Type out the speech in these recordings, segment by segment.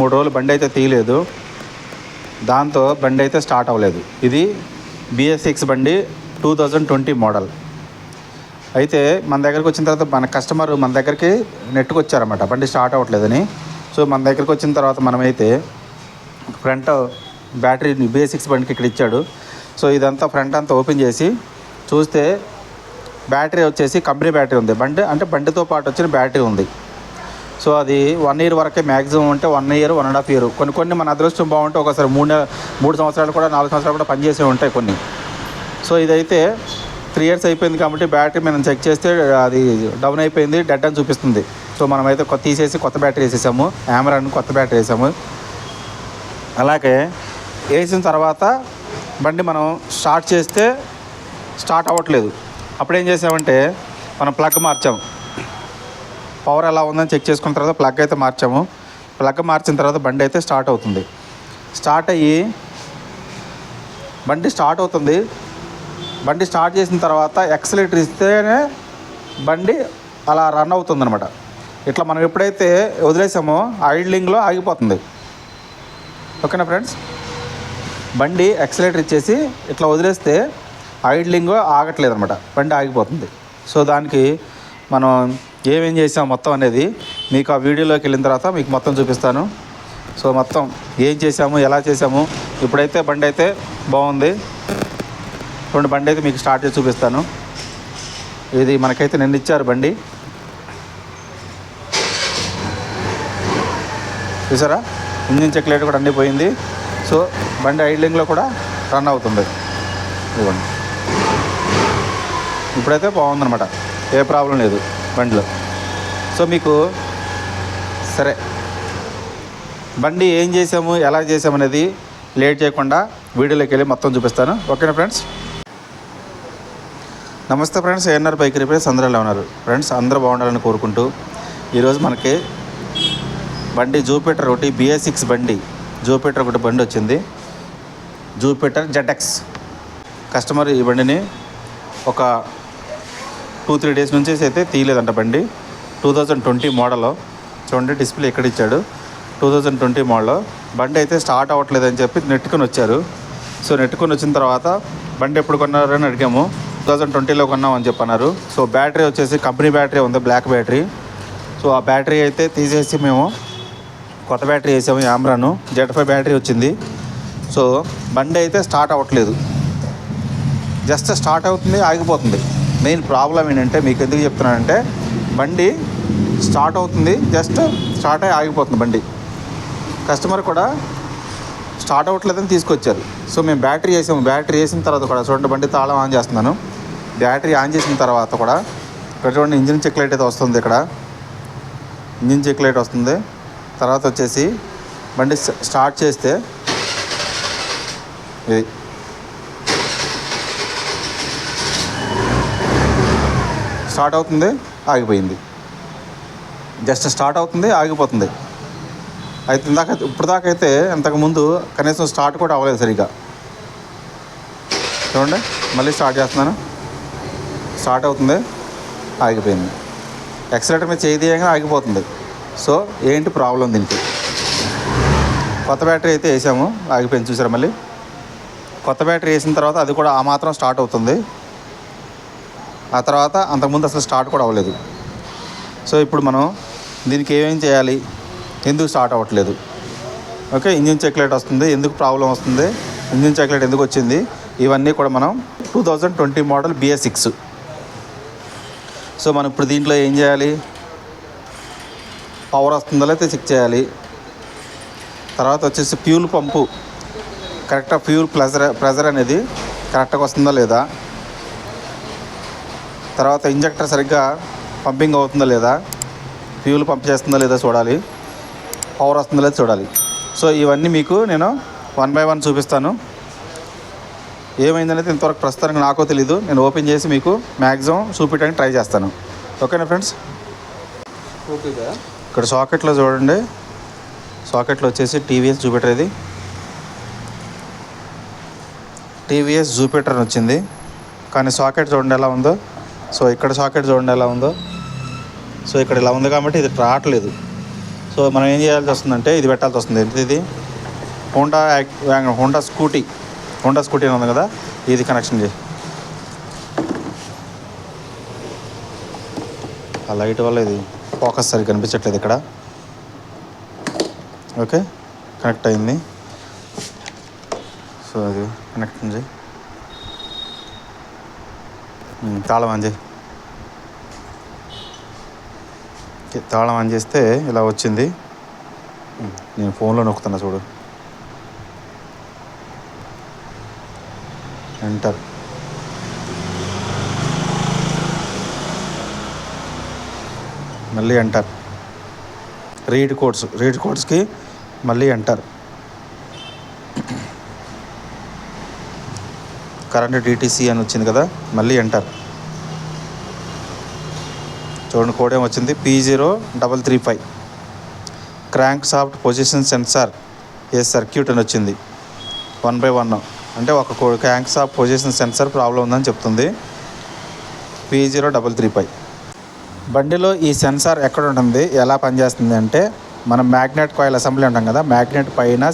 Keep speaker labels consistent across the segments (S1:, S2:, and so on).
S1: మూడు రోజులు బండి అయితే తీయలేదు. దాంతో బండి అయితే స్టార్ట్ అవ్వలేదు. ఇది బిఎస్ సిక్స్ బండి టూ థౌజండ్ ట్వంటీ మోడల్. అయితే మన దగ్గరికి వచ్చిన తర్వాత మన కస్టమర్ మన దగ్గరికి నెట్కి వచ్చారన్నమాట. బండి స్టార్ట్ అవ్వట్లేదని. సో మన దగ్గరికి వచ్చిన తర్వాత మనమైతే ఫ్రంట్ బ్యాటరీ బేసిక్స్ బండికి ఇక్కడ ఇచ్చాడు. సో ఇదంతా ఫ్రంట్ అంతా ఓపెన్ చేసి చూస్తే బ్యాటరీ వచ్చేసి కంపెనీ బ్యాటరీ ఉంది. బండి అంటే బండితో పాటు వచ్చిన బ్యాటరీ ఉంది. సో అది వన్ ఇయర్ వరకే మ్యాక్సిమం అంటే one year one and half year కొన్ని కొన్ని మన అదృష్టం బాగుంటే ఒకసారి మూడు మూడు సంవత్సరాలు కూడా నాలుగు సంవత్సరాలు కూడా పనిచేసే ఉంటాయి కొన్ని. సో ఇదైతే త్రీ ఇయర్స్ అయిపోయింది కాబట్టి బ్యాటరీ మనం చెక్ చేస్తే అది డౌన్ అయిపోయింది డెడ్ అని చూపిస్తుంది. సో మనమైతే కొత్త తీసేసి కొత్త బ్యాటరీ వేసేసాము. ఆమరాన్ కొత్త బ్యాటరీ వేసాము. అలాగే వేసిన తర్వాత బండి మనం స్టార్ట్ చేస్తే స్టార్ట్ అవ్వట్లేదు. అప్పుడు ఏం చేసామంటే మనం ప్లగ్ మార్చాము పవర్ ఎలా ఉందని చెక్ చేసుకున్న తర్వాత ప్లగ్ అయితే మార్చాము. ప్లగ్ మార్చిన తర్వాత బండి అయితే స్టార్ట్ అవుతుంది. స్టార్ట్ అయ్యి బండి స్టార్ట్ అవుతుంది. బండి స్టార్ట్ చేసిన తర్వాత ఎక్సలేటర్ ఇస్తేనే బండి అలా రన్ అవుతుంది అనమాట ఇట్లా మనం ఎప్పుడైతే వదిలేసామో ఐడ్లింగ్లో ఆగిపోతుంది. ఓకేనా ఫ్రెండ్స్? బండి ఎక్సలేటర్ ఇచ్చేసి ఇట్లా వదిలేస్తే ఐడ్లింగ్ ఆగట్లేదు అనమాట బండి ఆగిపోతుంది. సో దానికి మనం ఏమేం చేసాం మొత్తం అనేది మీకు ఆ వీడియోలోకి వెళ్ళిన తర్వాత మీకు మొత్తం చూపిస్తాను. సో మొత్తం ఏం చేసాము ఎలా చేసాము ఇప్పుడైతే బండి అయితే బాగుంది. రెండు బండి అయితే మీకు స్టార్ట్ చేసి చూపిస్తాను. ఇది మనకైతే నిన్న ఇచ్చారు బండి. చూసారా? ఇంజిన్ చెక్ లైట్ కూడా అన్నీ పోయింది. సో బండి ఐడ్లింగ్లో కూడా రన్ అవుతుంది. ఇవ్వండి ఇప్పుడైతే బాగుందన్నమాట. ఏ ప్రాబ్లం లేదు. బండిలో. సో మీకు సరే. బండి ఏం చేసాము ఎలా చేసాము అనేది లేట్ చేయకుండా వీడియోలోకి వెళ్ళి మొత్తం చూపిస్తాను. ఓకేనా ఫ్రెండ్స్? నమస్తే ఫ్రెండ్స్ ఏఎన్ఆర్ బైక్ రిపేర్స్ అందరూ ఉన్నారు. ఫ్రెండ్స్ అందరూ బాగుండాలని కోరుకుంటూ ఈరోజు మనకి బండి జూపిటర్ ఒకటి బిఎస్ సిక్స్ బండి. జూపిటర్ ఒకటి బండి వచ్చింది. జూపిటర్ జెడ్ఎక్స్ కస్టమర్ ఈ బండిని ఒక టూ త్రీ డేస్ నుంచి అయితే తీయలేదంట బండి. టూ థౌజండ్ ట్వంటీ మోడల్ చూడండి డిస్ప్లే ఇక్కడ ఇచ్చాడు? టూ థౌజండ్ ట్వంటీ మోడల్ బండి అయితే స్టార్ట్ అవ్వట్లేదని చెప్పి నెట్టుకొని వచ్చారు. సో నెట్టుకొని వచ్చిన తర్వాత బండి ఎప్పుడు కొన్నారని అడిగాము. టూ థౌజండ్ ట్వంటీలో కొన్నాం అని చెప్పన్నారు సో బ్యాటరీ వచ్చేసి కంపెనీ బ్యాటరీ ఉంది బ్లాక్ బ్యాటరీ సో ఆ బ్యాటరీ అయితే తీసేసి మేము కొత్త బ్యాటరీ వేసాము యామ్రాను జెడ్ ఫైవ్ బ్యాటరీ వచ్చింది. సో బండి అయితే స్టార్ట్ అవ్వట్లేదు. జస్ట్ స్టార్ట్ అవుతుంది ఆగిపోతుంది. మెయిన్ ప్రాబ్లం ఏంటంటే మీకు ఎందుకు చెప్తున్నానంటే బండి స్టార్ట్ అవుతుంది జస్ట్ స్టార్ట్ అయ్యి ఆగిపోతుంది బండి. కస్టమర్ కూడా స్టార్ట్ అవ్వట్లేదని తీసుకొచ్చారు. సో మేము బ్యాటరీ వేసాము. బ్యాటరీ వేసిన తర్వాత కూడా చూడండి బండి తాళం ఆన్ చేస్తున్నాను. బ్యాటరీ ఆన్ చేసిన తర్వాత కూడా ఇక్కడ చూడండి ఇంజిన్ చెక్ లైట్ అయితే వస్తుంది ఇక్కడ. ఇంజిన్ చెక్ లైట్ వస్తుంది. తర్వాత వచ్చేసి బండి స్టార్ట్ చేస్తే ఇది. స్టార్ట్ అవుతుంది ఆగిపోయింది. జస్ట్ స్టార్ట్ అవుతుంది ఆగిపోతుంది. అయితే ఇందాక ఇప్పుడు అయితే ఇంతకుముందు కనీసం స్టార్ట్ కూడా అవ్వలేదు సరిగా చూడండి మళ్ళీ స్టార్ట్ చేస్తున్నాను. స్టార్ట్ అవుతుంది ఆగిపోయింది. ఎక్సలేటర్ మీద చేయి తీయగానే ఆగిపోతుంది. సో ఏంటి ప్రాబ్లం దీనికి? కొత్త బ్యాటరీ అయితే వేసాము ఆగిపోయింది. చూసారా మళ్ళీ? కొత్త బ్యాటరీ వేసిన తర్వాత అది కూడా ఆ మాత్రం స్టార్ట్ అవుతుంది. ఆ తర్వాత అంతకుముందు అసలు స్టార్ట్ కూడా అవ్వలేదు. సో ఇప్పుడు మనం దీనికి ఏమేం చేయాలి? ఎందుకు స్టార్ట్ అవ్వట్లేదు? ఓకే ఇంజిన్ చెక్లెట్ వస్తుంది ఎందుకు ప్రాబ్లం వస్తుంది ఇంజిన్ చెక్లెట్ ఎందుకు వచ్చింది ఇవన్నీ కూడా మనం two thousand twenty model BS six. So మనం ఇప్పుడు దీంట్లో ఏం చేయాలి? పవర్ వస్తుందో లేకపోతే చెక్ చేయాలి? తర్వాత వచ్చేసి ఫ్యూల్ పంపు. కరెక్ట్గా ఫ్యూల్ ప్రెజర్ ప్రెజర్ అనేది కరెక్ట్గా వస్తుందా లేదా? తర్వాత ఇంజక్టర్ సరిగ్గా పంపింగ్ అవుతుందా లేదా? ఫ్యూల్ పంప్ చేస్తుందా లేదా చూడాలి. పవర్ వస్తుందా లేదా చూడాలి. సో ఇవన్నీ మీకు నేను వన్ బై వన్ చూపిస్తాను. ఏమైందనేది ఇంతవరకు ప్రస్తుతానికి నాకో తెలీదు. నేను ఓపెన్ చేసి మీకు మ్యాక్సిమం చూపించడానికి ట్రై చేస్తాను. ఓకేనా ఫ్రెండ్స్?
S2: ఓకే
S1: ఇక్కడ సాకెట్లో చూడండి. సాకెట్లో వచ్చేసి టీవీఎస్ జూపిటర్ ఇది. టీవీఎస్ జూపిటర్ వచ్చింది. కానీ సాకెట్ చూడండి ఎలా ఉందో. సో ఇక్కడ సాకెట్ చూడండి ఎలా ఉందో. సో ఇక్కడ ఇలా ఉంది కాబట్టి ఇది రావట్లేదు. సో మనం ఏం చేయాల్సి వస్తుందంటే ఇది పెట్టాల్సి వస్తుంది. ఏంటి ఇది? హోండా యాక్- హోండా స్కూటీ హోండా స్కూటీ అని ఉంది కదా? ఇది కనెక్షన్ చేయి. ఆ లైట్ వల్ల ఇది ఫోకస్ సరిగ్గా కనిపించట్లేదు ఇక్కడ. ఓకే కనెక్ట్ అయింది. సో అది కనెక్ట్ చేయి తాళం ఆన్ చేయి. తాళం ఆన్ చేస్తే ఇలా వచ్చింది. నేను ఫోన్లో నొక్కుతున్నా చూడు. ఎంటర్ మళ్ళీ ఎంటర్ రీడ్ కోడ్స్ రీడ్ కోడ్స్కి మళ్ళీ ఎంటర్ కరెంట్ డిటీసీ అని వచ్చింది కదా మళ్ళీ ఎంటర్ చూడండి కోడ్ ఏం వచ్చింది? P zero double three five crank shaft position sensor A circuit అని వచ్చింది. వన్ బై వన్ అంటే ఒక కో crank shaft position sensor problem ఉందని చెప్తుంది. P zero double three five బండిలో ఈ సెన్సార్ ఎక్కడ ఉంటుంది? ఎలా పనిచేస్తుంది అంటే మనం మ్యాగ్నెట్ కాయిల్ అసెంబ్లీ ఉంటాం కదా మ్యాగ్నెట్ పైన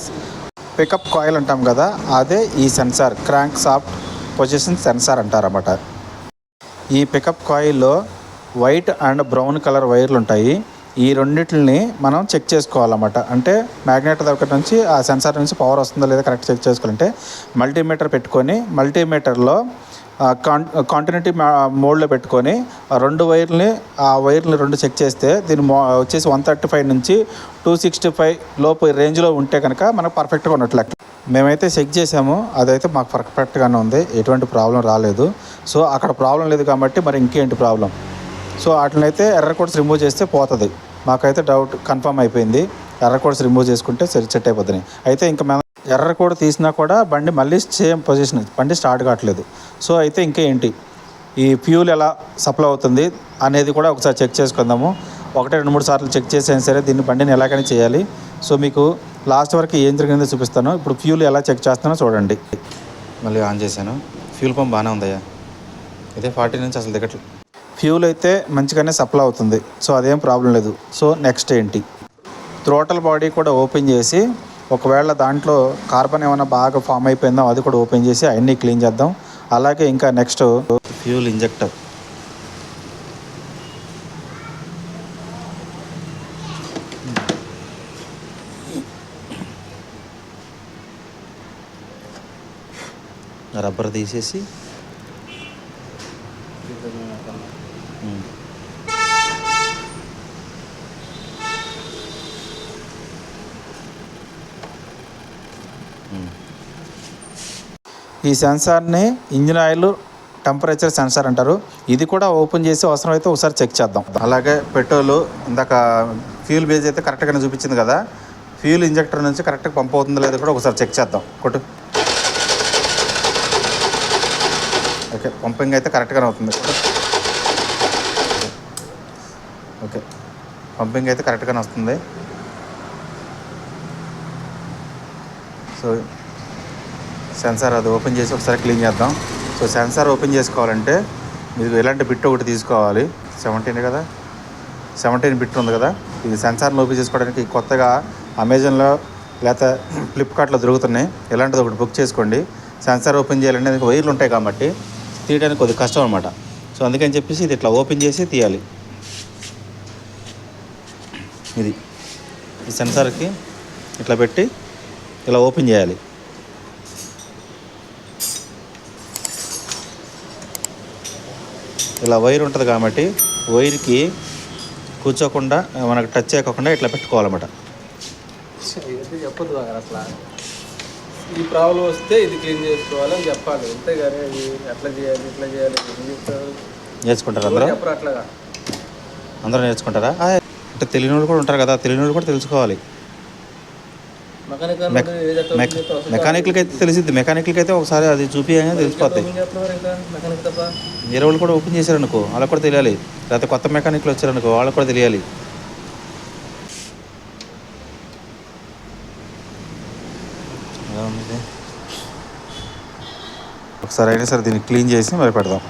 S1: పికప్ కాయిల్ అంటాం కదా అదే ఈ sensor crank shaft position sensor అంటారన్నమాట. ఈ పికప్ కాయిల్లో వైట్ అండ్ బ్రౌన్ కలర్ వైర్లు ఉంటాయి. ఈ రెండింటిని మనం చెక్ చేసుకోవాలన్నమాట. అంటే మ్యాగ్నెట్ దగ్గర నుంచి ఆ సెన్సార్ నుంచి పవర్ వస్తుందో లేదో కరెక్ట్ చెక్ చేసుకోవాలంటే మల్టీమీటర్ పెట్టుకొని మల్టీమీటర్లో కాన్ కాంటిన్యూటీ మోడ్లో పెట్టుకొని రెండు వైర్ని ఆ వైర్ని రెండు చెక్ చేస్తే దీని మో వచ్చేసి వన్ థర్టీ ఫైవ్ నుంచి టూ సిక్స్టీ ఫైవ్ లోపు రేంజ్లో ఉంటే కనుక మనకు పర్ఫెక్ట్గా ఉన్నట్లు మేమైతే చెక్ చేసాము అదైతే మాకు పర్ఫెక్ట్గానే ఉంది ఎటువంటి ప్రాబ్లం రాలేదు. సో అక్కడ ప్రాబ్లం లేదు కాబట్టి మరి ఇంకేంటి ప్రాబ్లం? సో వాటినైతే ఎర్ర కోడ్స్ రిమూవ్ చేస్తే పోతుంది. మాకైతే డౌట్ కన్ఫర్మ్ అయిపోయింది. ఎర్ర కోడ్స్ రిమూవ్ చేసుకుంటే సరి సెట్ అయిపోతుంది. అయితే ఇంకా మేము ఎర్ర కోడ్ తీసినా కూడా బండి మళ్ళీ సేమ్ పొజిషన్ బండి స్టార్ట్ కావట్లేదు. సో అయితే ఇంకా ఏంటి? ఈ ఫ్యూల్ ఎలా సప్లై అవుతుంది అనేది కూడా ఒకసారి చెక్ చేసుకుందాము. ఒకటి రెండు మూడు సార్లు చెక్ చేసైనా సరే దీన్ని బండిని ఎలాగైనా చేయాలి. సో మీకు లాస్ట్ వరకు ఏం జరిగిందో చూపిస్తాను ఇప్పుడు ఫ్యూల్ ఎలా చెక్ చేస్తానో చూడండి. మళ్ళీ ఆన్ చేశాను. ఫ్యూల్ పంప్ బాగానే ఉందయ్యా. ఇదే ఫార్టీ నుంచి అసలు దిగట్లేదు ఫ్యూల్ అయితే మంచిగానే సప్లై అవుతుంది. సో అదేం ప్రాబ్లం లేదు. సో నెక్స్ట్ ఏంటి? థ్రోటల్ బాడీ కూడా ఓపెన్ చేసి ఒకవేళ దాంట్లో కార్బన్ ఏమైనా బాగా ఫామ్ అయిపోయిందో అది కూడా ఓపెన్ చేసి అవన్నీ క్లీన్ చేద్దాం. అలాగే ఇంకా నెక్స్ట్ ఫ్యూల్ ఇంజెక్టర్. రబ్బర్ తీసేసి. ఈ సెన్సార్ని ఇంజిన్ ఆయిల్ టెంపరేచర్ సెన్సార్ అంటారు. ఇది కూడా ఓపెన్ చేసి అవసరమైతే ఒకసారి చెక్ చేద్దాం. అలాగే పెట్రోల్ ఇందాక ఫ్యూల్ బేజ్ అయితే కరెక్ట్గానే చూపించింది కదా. ఫ్యూల్ ఇంజెక్టర్ నుంచి కరెక్ట్గా పంప్ అవుతుందో లేదో కూడా ఒకసారి చెక్ చేద్దాం. కొట్టు. ఓకే పంపింగ్ అయితే కరెక్ట్గానే అవుతుంది. ఓకే పంపింగ్ అయితే కరెక్ట్గానే వస్తుంది. సో సెన్సార్ అది ఓపెన్ చేసి ఒకసారి క్లీన్ చేద్దాం. సో సెన్సార్ ఓపెన్ చేసుకోవాలంటే మీరు ఎలాంటి బిట్ ఒకటి తీసుకోవాలి. సెవెంటీన్ కదా? సెవెంటీన్ బిట్ ఉంది కదా? ఇది సెన్సార్ని ఓపెన్ చేసుకోవడానికి కొత్తగా అమెజాన్లో లేకపోతే ఫ్లిప్కార్ట్లో దొరుకుతున్నాయి. ఇలాంటిది ఒకటి బుక్ చేసుకోండి. సెన్సార్ ఓపెన్ చేయాలంటే వైర్లు ఉంటాయి కాబట్టి తీయడానికి కొద్దిగా కష్టం అనమాట సో అందుకని చెప్పేసి ఇది ఇట్లా ఓపెన్ చేసి తీయాలి. ఇది. ఈ సెన్సార్కి ఇట్లా పెట్టి ఇలా ఓపెన్ చేయాలి. ఇలా వైర్ ఉంటుంది కాబట్టి వైర్కి కూర్చోకుండా మనకు టచ్ చేయకుండా ఇట్లా పెట్టుకోవాలన్నమాట.
S2: చెప్పదు అసలు. ఈ ప్రాబ్లం వస్తే ఇది క్లీన్ చేసుకోవాలి అని చెప్పాలి. అంతేగాని ఇది ఎట్లా చేయాలి ఇట్లా చేయాలి ఏం చెప్తారు
S1: నేర్చుకుంటారు అందరూ?
S2: చెప్పరు అట్లాగా?
S1: అందరూ నేర్చుకుంటారా? ఆ, అంటే తెలియని వాళ్ళు కూడా ఉంటారు కదా తెలియని వాళ్ళు కూడా తెలుసుకోవాలి.
S2: మెకానిక్
S1: మెక్- మెక్ మెకానిక్లకి అయితే తెలిసింది మెకానిక్లకి అయితే ఒకసారి అది చూపించగానే తెలిసిపోతాయి.
S2: మెకానిక్ తప్ప?
S1: వేరే వాళ్ళు కూడా ఓపెన్ చేశారనుకో వాళ్ళకి కూడా తెలియాలి. లేకపోతే కొత్త మెకానిక్లు వచ్చారనుకో వాళ్ళకి కూడా తెలియాలి. ఒకసారి అయినా సరే దీన్ని క్లీన్ చేసి మరి పెడదాం.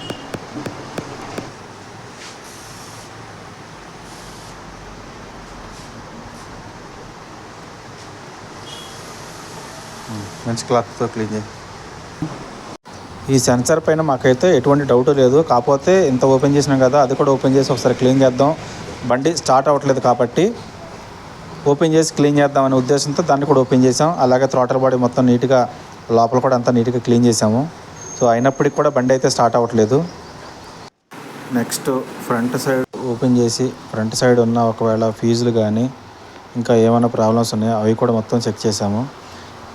S1: మంచి క్లాత్తో క్లీన్ చేయి. ఈ సెన్సార్ పైన మాకైతే ఎటువంటి డౌట్ లేదు. కాకపోతే ఇంత ఓపెన్ చేసినాం కదా అది కూడా ఓపెన్ చేసి ఒకసారి క్లీన్ చేద్దాం. బండి స్టార్ట్ అవ్వట్లేదు కాబట్టి ఓపెన్ చేసి క్లీన్ చేద్దాం అనే ఉద్దేశంతో దాన్ని కూడా ఓపెన్ చేసాం అలాగే థ్రాటర్ బాడీ మొత్తం నీట్గా లోపల కూడా అంతా నీట్గా క్లీన్ చేసాము సో అయినప్పటికి కూడా బండి అయితే స్టార్ట్ అవ్వట్లేదు. Next front side. ఓపెన్ చేసి ఫ్రంట్ సైడ్ ఉన్న ఒకవేళ ఫీజులు కానీ ఇంకా ఏమైనా ప్రాబ్లమ్స్ ఉన్నాయో అవి కూడా మొత్తం చెక్ చేసాము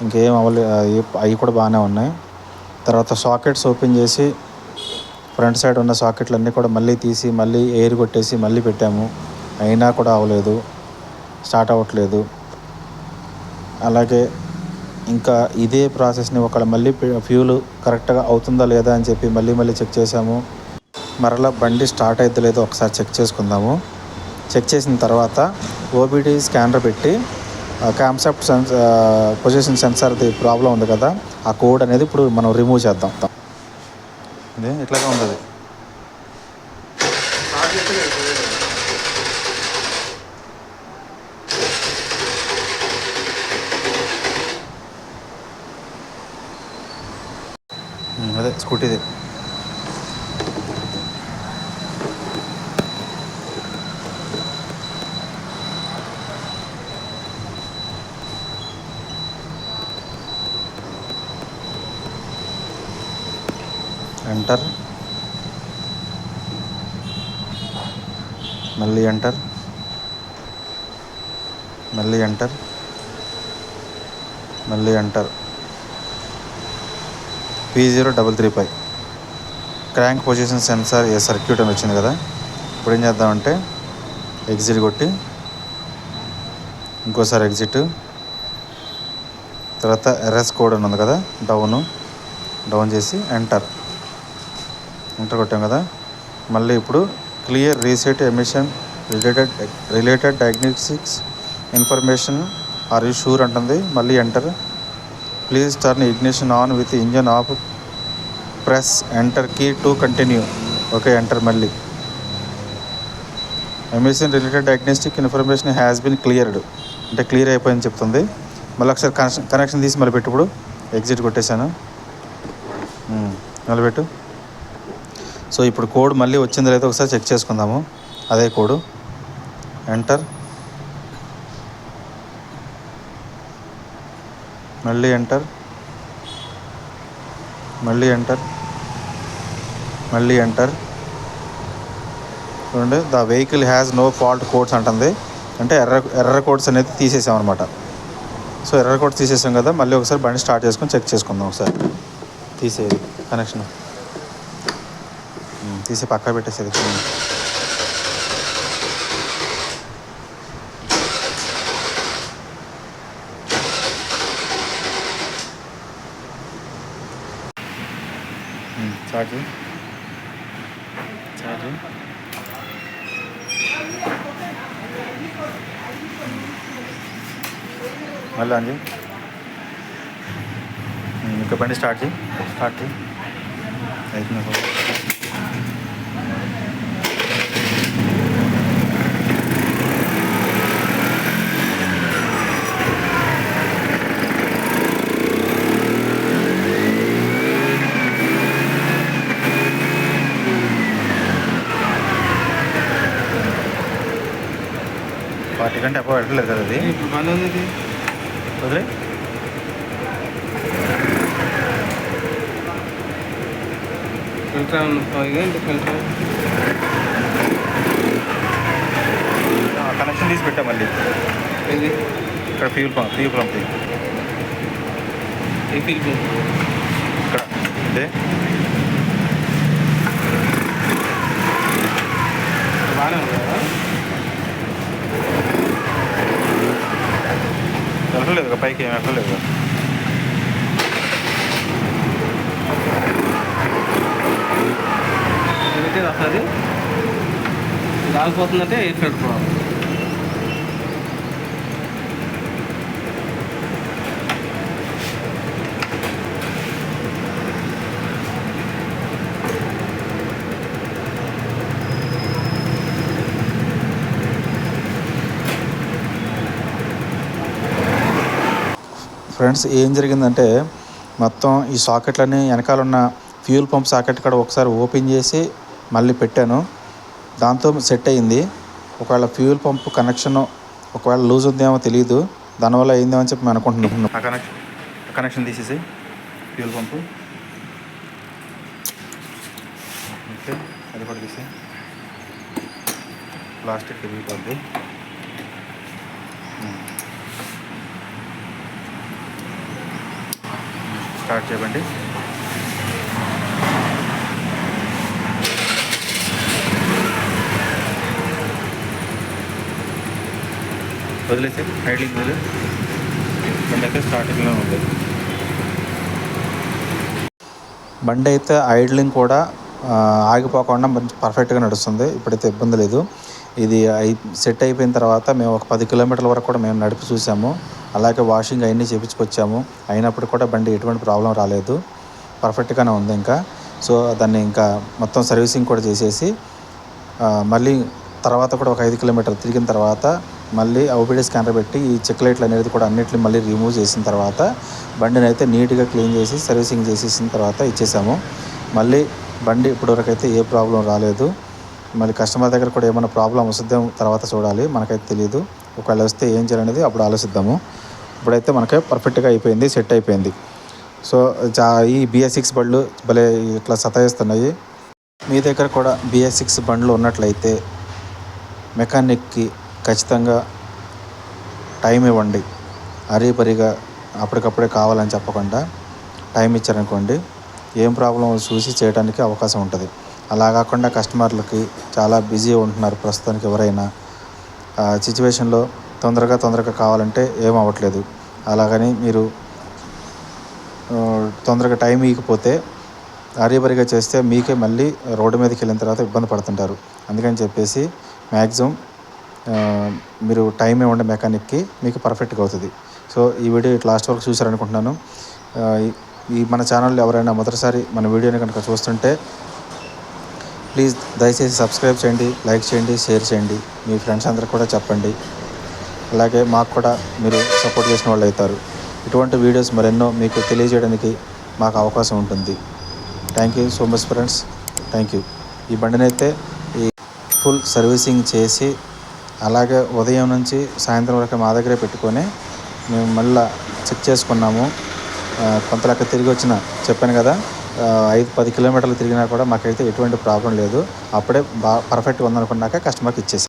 S1: ఇంకేం అవ్వలే అవి- అవి కూడా బాగానే ఉన్నాయి. తర్వాత సాకెట్స్ ఓపెన్ చేసి ఫ్రంట్ సైడ్ ఉన్న సాకెట్లు అన్నీ కూడా మళ్ళీ తీసి మళ్ళీ ఎయిర్ కొట్టేసి మళ్ళీ పెట్టాము. అయినా కూడా అవ్వలేదు స్టార్ట్ అవ్వట్లేదు. అలాగే ఇంకా ఇదే ప్రాసెస్ని ఒకవేళ మళ్ళీ ఫ్యూల్ కరెక్ట్గా అవుతుందా లేదా అని చెప్పి మళ్ళీ మళ్ళీ చెక్ చేసాము మరలా బండి స్టార్ట్ అయితే లేదో ఒకసారి చెక్ చేసుకుందాము. చెక్ చేసిన తర్వాత ఓబిడి స్కానర్ పెట్టి కాన్సెప్ట్ సెన్స్ పొజిషన్ సెన్సార్ది ప్రాబ్లం ఉంది కదా ఆ కోడ్ అనేది ఇప్పుడు మనం రిమూవ్ చేద్దాం. ఇది ఇట్లాగే ఉంది అది.
S2: స్టార్ట్ చేస్తే నేను చూడలేదు.
S1: ఉమ్, అదే స్కూటీది. ఎంటర్ మళ్ళీ ఎంటర్ మళ్ళీ ఎంటర్ మళ్ళీ enter P zero double three five crank position sensor A circuit అని వచ్చింది కదా. ఇప్పుడు ఏం చేద్దామంటే ఎగ్జిట్ కొట్టి ఇంకోసారి ఎగ్జిట్ తర్వాత ఎర్ఎస్ కోడ్ అని ఉంది కదా డౌను డౌన్ చేసి ఎంటర్ ఎంటర్ కొట్టాం కదా. మళ్ళీ ఇప్పుడు clear reset emission related related diagnostics information are you sure అంటుంది. మళ్ళీ enter please turn ignition on with engine off press enter key to continue okay enter మళ్ళీ. Emission related diagnostic information has been cleared అంటే clear అయిపోయింది చెప్తుంది. మళ్ళీ ఒకసారి connection connection తీసి మళ్ళీ పెట్టుప్పుడు ఎగ్జిట్ కొట్టేశాను. Hmm, మళ్ళీ పెట్టు. సో ఇప్పుడు కోడ్ మళ్ళీ వచ్చిందో లేదో ఒకసారి చెక్ చేసుకుందాము. అదే కోడ్ ఎంటర్ మళ్ళీ ఎంటర్. మళ్ళీ ఎంటర్. మళ్ళీ ఎంటర్. చూడండి the vehicle has no fault codes అంటుంది. అంటే ఎర్ర ఎర్ర కోడ్స్ అనేది తీసేసాం అనమాట సో ఎర్ర కోడ్స్ తీసేసాం కదా మళ్ళీ ఒకసారి బండి స్టార్ట్ చేసుకొని చెక్ చేసుకుందాం ఒకసారి. తీసేది కనెక్షన్. తీసి పక్కా పెట్టేసేది మళ్ళా అండి ఇంకా బండి స్టార్ట్ చేయి. స్టార్ట్ చేయి. అవుతుంది ఫార్టీ కంటే అప్పుడు పెట్టలేదు కదా అది.
S2: ఇప్పుడు బంద్ ఉంది
S1: వదిలే.
S2: ఫిల్టర్ ఇదేంటి ఫిల్టర్
S1: కనెక్షన్ తీసి పెట్టా మళ్ళీ.
S2: ఇది
S1: ఇక్కడ ఫ్యూల్ పంప్ ఫ్యూల్ పంప్.
S2: ఈ ఫిల్టర్
S1: ఇక్కడ. ఇదే.
S2: బాగానే ఉంది కదా?
S1: వెళ్ళలేదు పైకి ఏమి వెళ్ళలేదు కదా.
S2: అసలు ఇది ఆగిపోతుందంటే ఎయిర్ ఫిల్టర్ ప్రాబ్లం
S1: ఫ్రెండ్స్ ఏం జరిగిందంటే మొత్తం ఈ సాకెట్లన్నీ వెనకాల ఉన్న ఫ్యూల్ పంప్ సాకెట్ కూడా ఒకసారి ఓపెన్ చేసి మళ్ళీ పెట్టాను. దాంతో సెట్ అయింది. ఒకవేళ ఫ్యూల్ పంప్ కనెక్షన్ ఒకవేళ లూజ్ ఉందేమో తెలియదు దానివల్ల అయిందేమో అని చెప్పి మేము అనుకుంటున్నాం. కనెక్షన్ కనెక్షన్ తీసేసి ఫ్యూల్ పంపు. ఓకే అది కూడా తీసే ప్లాస్టిక్ విరిగిపోద్ది స్టార్ట్ చేయండి. వదిలేసి ఐడ్లింగ్ వదిలే బండి అయితే స్టార్టింగ్లో ఉంది. బండి అయితే ఐడ్లింగ్ కూడా ఆగిపోకుండా మంచి పర్ఫెక్ట్గా నడుస్తుంది. ఇప్పుడైతే ఇబ్బంది లేదు. ఇది అయి సెట్ అయిపోయిన తర్వాత మేము ఒక పది కిలోమీటర్ల వరకు కూడా మేము నడిపి చూసాము. అలాగే వాషింగ్ అవన్నీ చేపించుకొచ్చాము. అయినప్పుడు కూడా బండి ఎటువంటి ప్రాబ్లం రాలేదు. పర్ఫెక్ట్గానే ఉంది ఇంకా. సో దాన్ని ఇంకా మొత్తం సర్వీసింగ్ కూడా చేసేసి మళ్ళీ తర్వాత కూడా ఒక ఐదు కిలోమీటర్లు తిరిగిన తర్వాత మళ్ళీ ఓబిడి స్కానర్ పెట్టి ఈ చెక్ లైట్లు అనేది కూడా అన్నిటిని మళ్ళీ రిమూవ్ చేసిన తర్వాత బండిని అయితే నీట్గా క్లీన్ చేసి సర్వీసింగ్ చేసేసిన తర్వాత ఇచ్చేసాము. మళ్ళీ బండి ఇప్పటివరకు అయితే ఏ ప్రాబ్లం రాలేదు. మళ్ళీ కస్టమర్ దగ్గర కూడా ఏమైనా ప్రాబ్లం వస్తుందేమో తర్వాత చూడాలి. మనకైతే తెలియదు ఒకవేళ వస్తే ఏం చేయాలనేది అప్పుడు ఆలోచిద్దాము. ఇప్పుడైతే మనకి పర్ఫెక్ట్గా అయిపోయింది సెట్ అయిపోయింది. సో జా ఈ బిఎస్ సిక్స్ బండ్లు భలే ఇట్లా సతాయిస్తున్నాయి. మీ దగ్గర కూడా బిఎస్ సిక్స్ బండ్లు ఉన్నట్లయితే మెకానిక్కి ఖచ్చితంగా టైం ఇవ్వండి. అరీపరిగా అప్పటికప్పుడే కావాలని చెప్పకుండా టైం ఇచ్చారనుకోండి ఏం ప్రాబ్లం చూసి చేయడానికి అవకాశం ఉంటుంది. అలా కాకుండా కస్టమర్లకి చాలా బిజీ ఉంటున్నారు ప్రస్తుతానికి ఎవరైనా. సిచ్యువేషన్లో తొందరగా తొందరగా కావాలంటే ఏం అవ్వట్లేదు. అలాగని మీరు తొందరగా టైం ఇవ్వకపోతే హరీబరిగా చేస్తే మీకే మళ్ళీ రోడ్డు మీదకి వెళ్ళిన తర్వాత ఇబ్బంది పడుతుంటారు. అందుకని చెప్పేసి మ్యాక్సిమం మీరు టైం ఇవ్వండి మెకానిక్కి మీకు పర్ఫెక్ట్గా అవుతుంది. సో ఈ వీడియో ఇట్లా లాస్ట్ వరకు చూసారనుకుంటున్నాను ఈ- ఈ మన ఛానల్లో ఎవరైనా మొదటిసారి మన వీడియోని కనుక చూస్తుంటే ప్లీజ్ దయచేసి సబ్స్క్రైబ్ చేయండి లైక్ చేయండి షేర్ చేయండి. మీ ఫ్రెండ్స్ అందరికి కూడా చెప్పండి. అలాగే మాకు కూడా మీరు సపోర్ట్ చేసిన వాళ్ళు అవుతారు. ఇటువంటి వీడియోస్ మరెన్నో మీకు తెలియజేయడానికి మాకు అవకాశం ఉంటుంది. Thank you so much friends thank you ఈ బండిని అయితే ఈ ఫుల్ సర్వీసింగ్ చేసి అలాగే ఉదయం నుంచి సాయంత్రం వరకు మా దగ్గరే పెట్టుకొని మేము మళ్ళీ చెక్ చేసుకున్నాము. కొంత తిరిగి వచ్చిన చెప్పాను కదా. ఐదు పది కిలోమీటర్లు తిరిగినా కూడా మాకైతే ఎటువంటి ప్రాబ్లం లేదు. అప్పుడే బా పర్ఫెక్ట్గా ఉందనుకున్నాక కస్టమర్కి ఇచ్చేసి